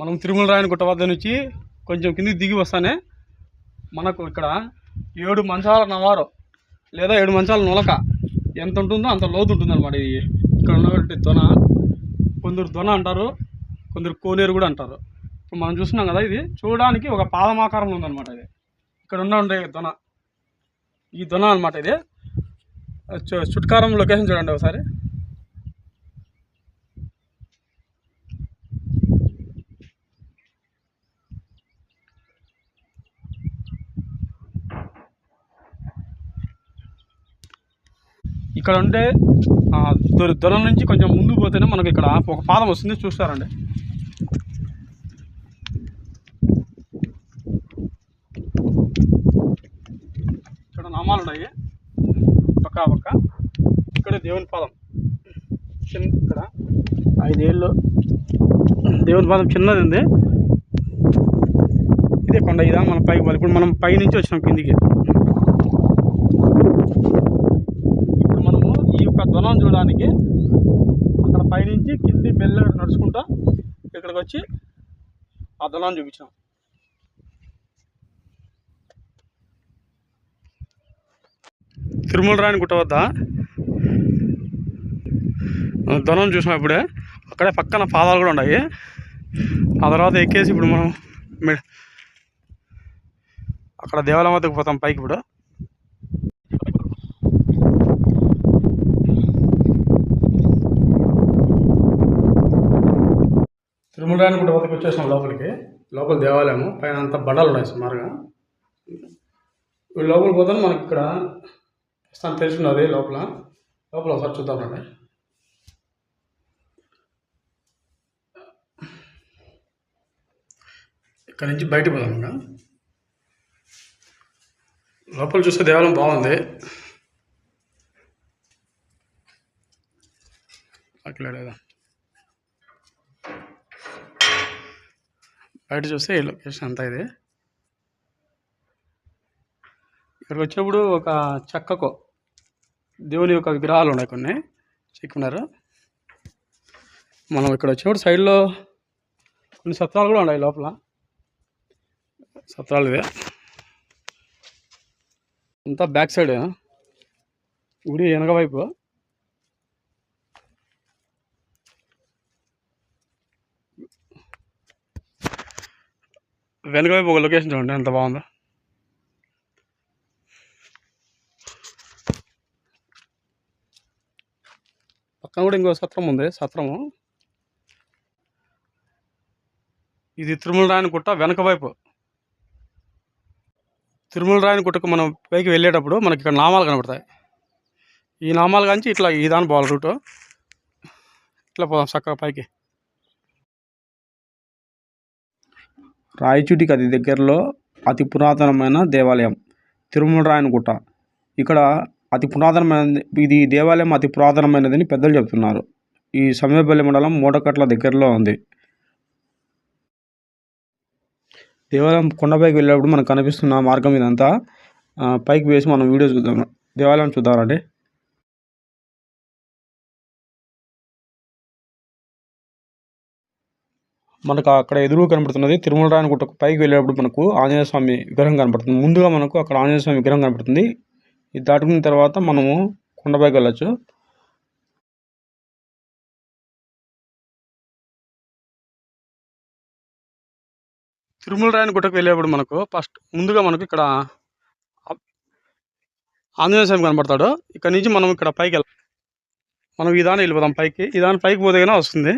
మనం తిరుమల రాయని గుట్ట వద్ద నుంచి కొంచెం కిందికి దిగి వస్తానే మనకు ఇక్కడ ఏడు మంచాల నవారు లేదా ఏడు మంచాల నులక ఎంత ఉంటుందో అంత లోతు ఉంటుంది అనమాట ఇది. ఇక్కడ ఉన్నటువంటి దొన కొందరు దొన అంటారు కొందరు కోనేరు కూడా అంటారు. ఇప్పుడు మనం చూస్తున్నాం కదా ఇది చూడడానికి ఒక పాదమాకారంలో ఉందన్నమాట ఇది. ఇక్కడ ఉన్న ఉండే దొన ఈ దొన అనమాట ఇది. చుట్కారం లొకేషన్ చూడండి ఒకసారి. ఇక్కడ ఉండే ఆ, దొర నుంచి కొంచెం ముందుకు పోతేనే మనకి ఇక్కడ ఒక పాదం వస్తుంది చూస్తారండి. ఇక్కడ నామాలు ఉన్నాయి. పక్క పక్క. ఇక్కడ దేవుని పాదం. చిన్న ఇక్కడ. ఐదేళ్ళు దేవుని పాదం చిన్నది ఉంది ఇదే కొండ ఇదా మనం పైకి పోవాలి. ఇప్పుడు మనం పై నుంచి వచ్చినాం కిందికి ఇప్పుడు మనము ఈ యొక్క ధ్వనం చూడడానికి అక్కడ పైనుంచి కింది మెల్లగా నడుచుకుంటా ఇక్కడికి వచ్చి ఆ దళాన్ని చూపించాం తిరుమల రాయని గుట్ట వద్ద? ధ్వనం చూసినప్పుడే ఇప్పుడే. అక్కడే పక్కన పాదాలు కూడా ఉన్నాయి. ఆ తర్వాత ఎక్కేసి ఇప్పుడు మనం అక్కడ దేవాలయం వద్దకు పోతాం పైకి ఇప్పుడు. తిరుమల రాయని వద్దకు వచ్చేసాం లోపలికి. లోపల దేవాలయము. పైన అంతా బండలు ఉన్నాయి సుమారుగా. ఈ లోపల పోతాను మనకి ఇక్కడ ప్రస్తుతం తెలిసి ఉన్నది లోపల. లోపల ఒకసారి చూద్దామండి ఇక్కడ నుంచి బయట పోదాం ఇంకా. లోపల చూస్తే దేవాలయం బాగుంది. అట్లా లేదా బయట చూస్తే ఈ లొకేషన్ అంతా ఇది. ఇక్కడికి వచ్చినప్పుడు ఒక చెక్కకు దేవుని యొక్క విగ్రహాలు ఉన్నాయి కొన్ని. చెక్కున్నారు. మనం ఇక్కడ వచ్చినప్పుడు సైడ్లో కొన్ని సత్రాలు కూడా ఉన్నాయి లోపల. సత్రాలు ఇవే. అంతా బ్యాక్ సైడ్ గుడి వెనక వైపు. వెనుక వైపు ఒక లొకేషన్ చూడండి ఎంత బాగుందో. పక్కన కూడా ఇంకో సత్రం ఉంది సత్రము. ఇది తిరుమల రాయని గుట్ట వెనక వైపు. తిరుమల రాయని గుట్టకు మనం పైకి వెళ్ళేటప్పుడు మనకి ఇక్కడ నామాలు కనబడతాయి. ఈ నామాలు కాంచి ఇట్లా ఈ దాని పోవాలి రూటు. ఇట్లా పోదాం చక్కగా పైకి. రాయచూటికి అతి దగ్గరలో అతి పురాతనమైన దేవాలయం తిరుమల రాయనగుట్ట ఇక్కడ అతి పురాతనమైన ఇది దేవాలయం అతి పురాతనమైనదని పెద్దలు చెప్తున్నారు ఈ సమయపల్లి మండలం మూటకట్ల దగ్గరలో ఉంది. దేవాలయం కొండపైకి వెళ్ళేటప్పుడు మనకు కనిపిస్తున్న మార్గం ఇదంతా. పైకి వేసి మనం వీడియో చూద్దాం. దేవాలయం చూద్దామండి మనకు అక్కడ ఎదురు కనబడుతున్నది తిరుమల రాయన గుట్టకు పైకి వెళ్ళేటప్పుడు మనకు ఆంజనేయ స్వామి విగ్రహం కనబడుతుంది. ముందుగా మనకు అక్కడ ఆంజనేయ స్వామి విగ్రహం కనబడుతుంది. ఇది దాటుకున్న తర్వాత మనము కొండపైకి వెళ్ళచ్చు. తిరుమల రాయని గుట్టకు వెళ్ళేటప్పుడు మనకు ఫస్ట్ ముందుగా మనకు ఇక్కడ ఆంజనేయ స్వామి కనబడతాడు. ఇక్కడ నుంచి మనం ఇక్కడ పైకి వెళ్ళాం మనం ఈ దాని వెళ్ళిపోదాం పైకి. ఈ దాని పైకి పోతే వస్తుంది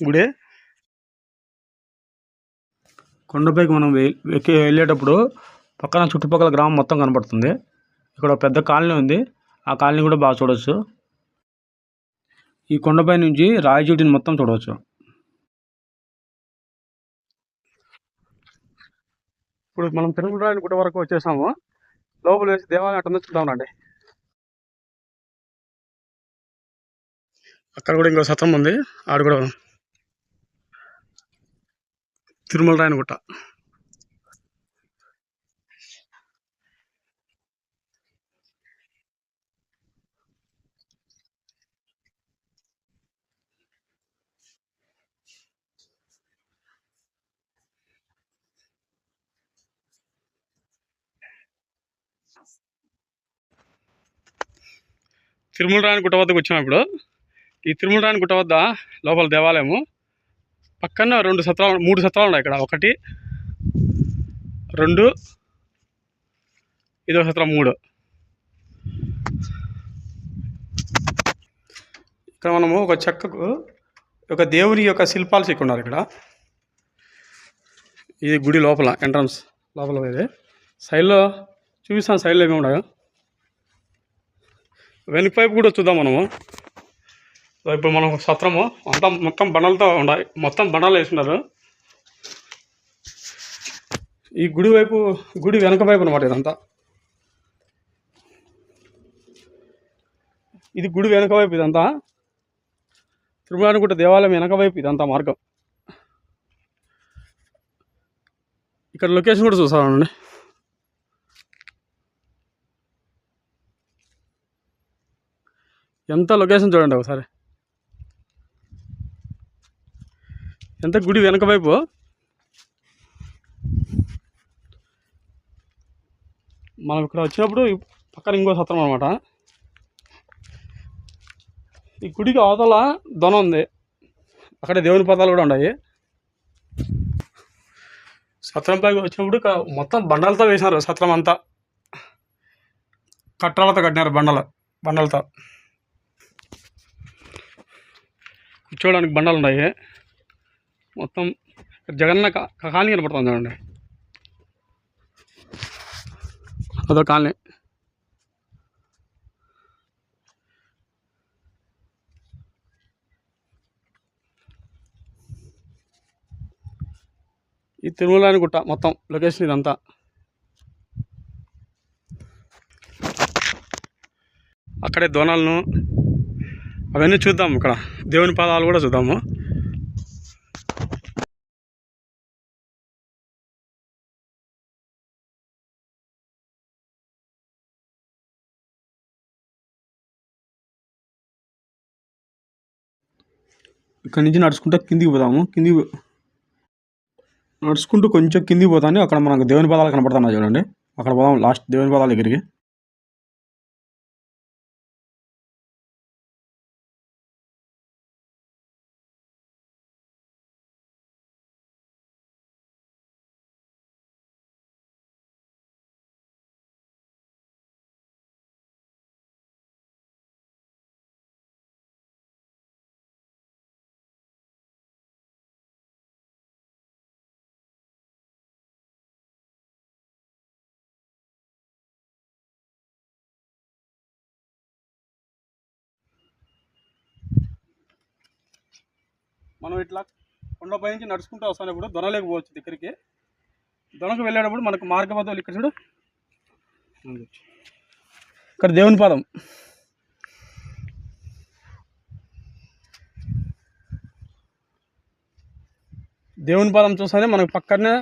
గుడి. కొండపైకి మనం ఎక్కి వెళ్ళేటప్పుడు పక్కన చుట్టుపక్కల గ్రామం మొత్తం కనబడుతుంది ఇక్కడ ఒక పెద్ద కాలనీ ఉంది. ఆ కాలనీ కూడా బాగా చూడవచ్చు ఈ కొండపై నుంచి రాయచూటిని మొత్తం చూడవచ్చు ఇప్పుడు మనం తిరుమల రాయని గుట్ట వరకు వచ్చేసాము. లోపల వేసి దేవాలయం అట్టుందో చూద్దామండి అక్కడ కూడా ఇంకో సత్రం ఉంది. ఆడ కూడా తిరుమల రాయనగుట్ట తిరుమల రాయని గుట్ట వద్దకు వచ్చినప్పుడు ఇప్పుడు ఈ తిరుమల రాయని గుట్ట వద్ద లోపల దేవాలయము పక్కన రెండు సత్రాలు మూడు సత్రాలు ఉన్నాయి ఇక్కడ. ఒకటి రెండు ఇదో సత్రం మూడు. ఇక్కడ మనము ఒక చెక్కకు ఒక దేవుని యొక్క శిల్పాలు చెక్కున్నారు ఇక్కడ. ఇది గుడి లోపల ఎంట్రన్స్ లోపల ఇది సైడ్లో చూపిస్తాను సైడ్లో ఏమి ఉండగా వెనుక వైపు కూడా చూద్దాం మనము. ఇప్పుడు మనం సత్రము అంతా మొత్తం బండలతో ఉన్నాయి మొత్తం బండలు వేసినారు ఈ గుడి వైపు గుడి వెనక వైపు అనమాట ఇదంతా. ఇది గుడి వెనక వైపు ఇదంతా. తిరుమలగుట్ట దేవాలయం వెనక వైపు ఇదంతా మార్గం. ఇక్కడ లొకేషన్ కూడా చూసానండి ఎంత లొకేషన్ చూడండి ఒకసారి. ఎంత గుడి వెనక వైపు? మనం ఇక్కడ వచ్చినప్పుడు పక్కన ఇంకో సత్రం అనమాట ఈ గుడికి అవతల దొన ఉంది. అక్కడ దేవుని పదాలు కూడా ఉన్నాయి. సత్రం పైకి వచ్చినప్పుడు మొత్తం బండలతో వేసినారు సత్రం అంతా. కట్టాలతో కట్టినారు బండలు బండలతో. కూర్చోడానికి బండలు ఉన్నాయి. మొత్తం జగన్న కాలనీ కనపడుతుంది చూడండి. అదో కాలనీ. ఈ తిరుమలని గుట్ట మొత్తం లొకేషన్ ఇదంతా. అక్కడే దోనాలను అవన్నీ చూద్దాం ఇక్కడ. దేవుని పాదాలు కూడా చూద్దాము. ఇక్కడి నుంచి నడుచుకుంటూ కిందికి పోదాము. కిందికి పో- నడుచుకుంటూ కొంచెం కిందికి పోతానే అక్కడ మనకు దేవుని పదాలు కనపడుతున్నాయి చూడండి. అక్కడ పోదాం లాస్ట్ దేవుని పదాల దగ్గరికి. మనం ఇట్లా కొండపై నుంచి నడుచుకుంటూ వస్తున్నప్పుడు దొనలేక పోవచ్చు దగ్గరికి. దొనకు వెళ్ళేటప్పుడు మనకు మార్గమధ్యలు ఇక్కడ చూడు. ఇక్కడ దేవుని పాదం. దేవుని పాదం చూస్తేనే మనకు పక్కనే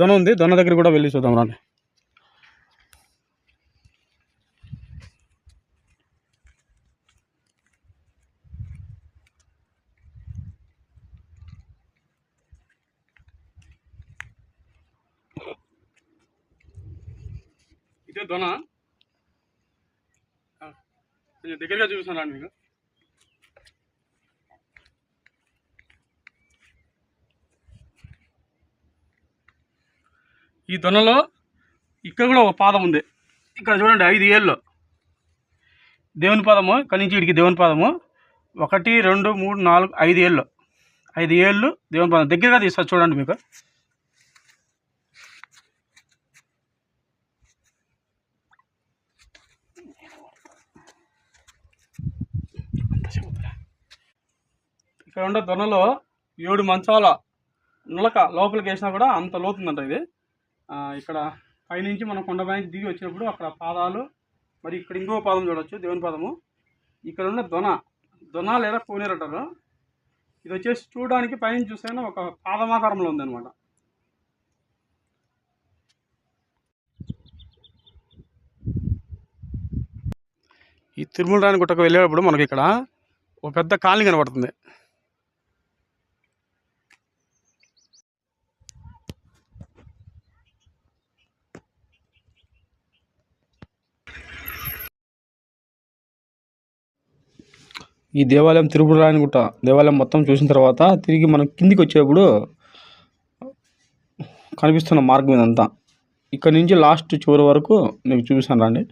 దొన ఉంది. దొన దగ్గర కూడా వెళ్ళి చూద్దాం రాండి. ఇదే దొన. కొంచెం దగ్గరగా చూపిస్తాను మీకు. ఈ దొనలో ఇక్కడ కూడా ఒక పాదం ఉంది. ఇక్కడ చూడండి ఐదు ఏళ్ళు. దేవుని పాదము ఇక్కడి నుంచి ఇడికి దేవుని పాదము ఒకటి రెండు మూడు నాలుగు ఐదు ఏళ్ళు. ఐదు ఏళ్ళు దేవుని పాదం. దగ్గరగా తీస్తారు చూడండి మీకు. ఇక్కడ ఉండే దొనలో ఏడు మంచాల నులక లోపలికి వేసినా కూడా అంత లోతుందంట ఇది. ఇక్కడ పైనుంచి మనం కొండపై దిగి వచ్చినప్పుడు అక్కడ పాదాలు మరి ఇక్కడ ఇంకో పాదం చూడొచ్చు దేవుని పాదము. ఇక్కడ ఉన్న దొన దొన లేదా కోనేరు అంటారు. ఇది వచ్చేసి చూడడానికి పైన చూస్తే ఒక పాదమాకారంలో ఉందన్నమాట. ఈ తిరుమల రాణి గుట్టకు వెళ్ళేటప్పుడు మనకి ఇక్కడ ఒక పెద్ద కాలనీ కనబడుతుంది. ఈ దేవాలయం తిరుపతి గుట్ట. దేవాలయం మొత్తం చూసిన తర్వాత తిరిగి మనం కిందికి వచ్చేప్పుడు కనిపిస్తున్న మార్గం ఇదంతా. ఇక్కడ నుంచి లాస్ట్ చివరి వరకు నేను చూపిస్తాను రండి.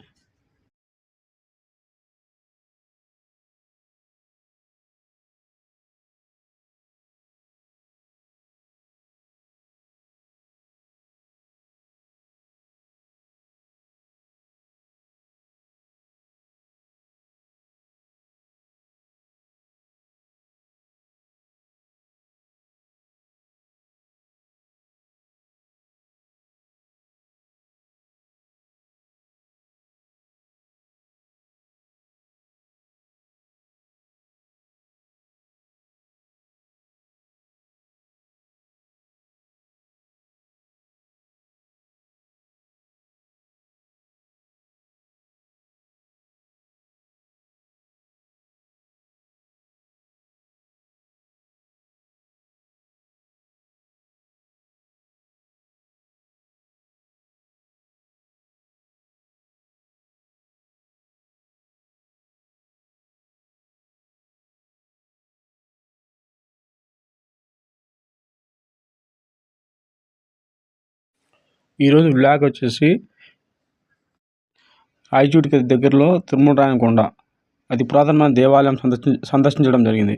ఈరోజు బ్లాగ్ వచ్చేసి రాయచూటికి దగ్గరలో తిరుమలరాయన కొండ అతి పురాతనమైన దేవాలయం సందర్శి సందర్శించడం జరిగింది.